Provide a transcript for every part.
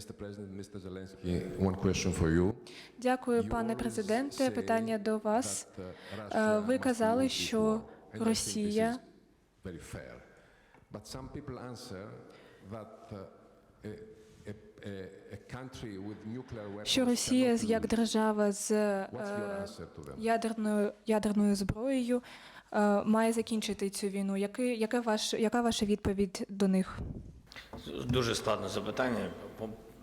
Mr. President, Mr. Zelensky, one question for you. Дякую, You пане президенте. Питання до вас. uh, Е, Ви казали, що Росія is very fair. But some people answer that uh, a, a, a, a country with nuclear weapons що Росія як держава з What's your е, answer to them? ядерною ядерною зброєю е, має закінчити цю війну. Який, яке ваш, яка ваша відповідь до них? Дуже складне запитання.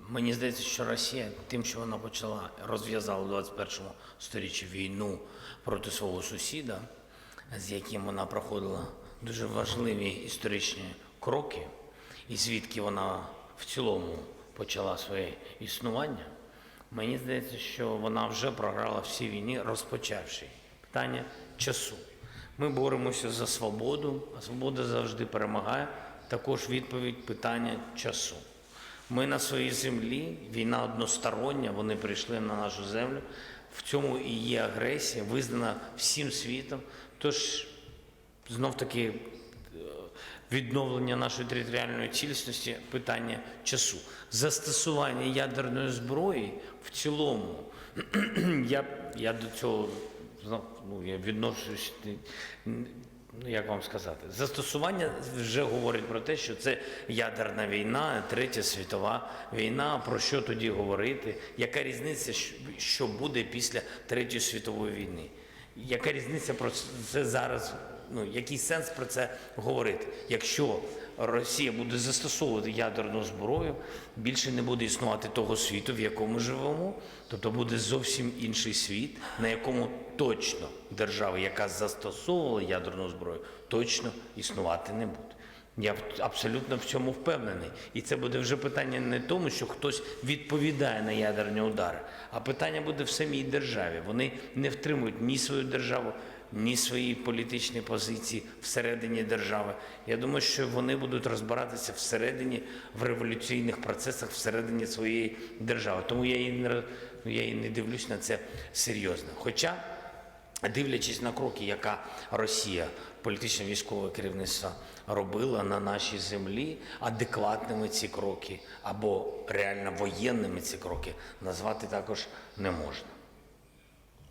Мені здається, що Росія тим, що вона почала розв'язала в 21 сторіччі війну проти свого сусіда, з яким вона проходила дуже важливі історичні кроки, і звідки вона в цілому почала своє існування. Мені здається, що вона вже програла всі війни, розпочавши питання часу. Ми боремося за свободу, а свобода завжди перемагає. Також відповідь питання часу. Ми на своїй землі, війна одностороння, вони прийшли на нашу землю. В цьому і є агресія, визнана всім світом. Тож знов таки е, відновлення нашої територіальної цілісності питання часу. Застосування ядерної зброї в цілому, я, я до цього ну, я відношусь. Ну, як вам сказати, застосування вже говорить про те, що це ядерна війна, третя світова війна. Про що тоді говорити? Яка різниця, що- буде після третьої світової війни? Яка різниця про це зараз? Ну який сенс про це говорити? Якщо Росія буде застосовувати ядерну зброю, більше не буде існувати того світу, в якому живемо. Тобто буде зовсім інший світ, на якому точно держава, яка застосовувала ядерну зброю, точно існувати не буде. Я абсолютно в цьому впевнений. І це буде вже питання не тому, що хтось відповідає на ядерні удари, а питання буде в самій державі. Вони не втримують ні свою державу, ні свої політичні позиції всередині держави. Я думаю, що вони будуть розбиратися всередині в революційних процесах всередині своєї держави. Тому я і не я і не дивлюсь на це серйозно. Хоча Дивлячись на кроки, яка Росія, політичне військове керівництво робила на нашій землі, адекватними ці кроки або реально воєнними ці кроки назвати також не можна.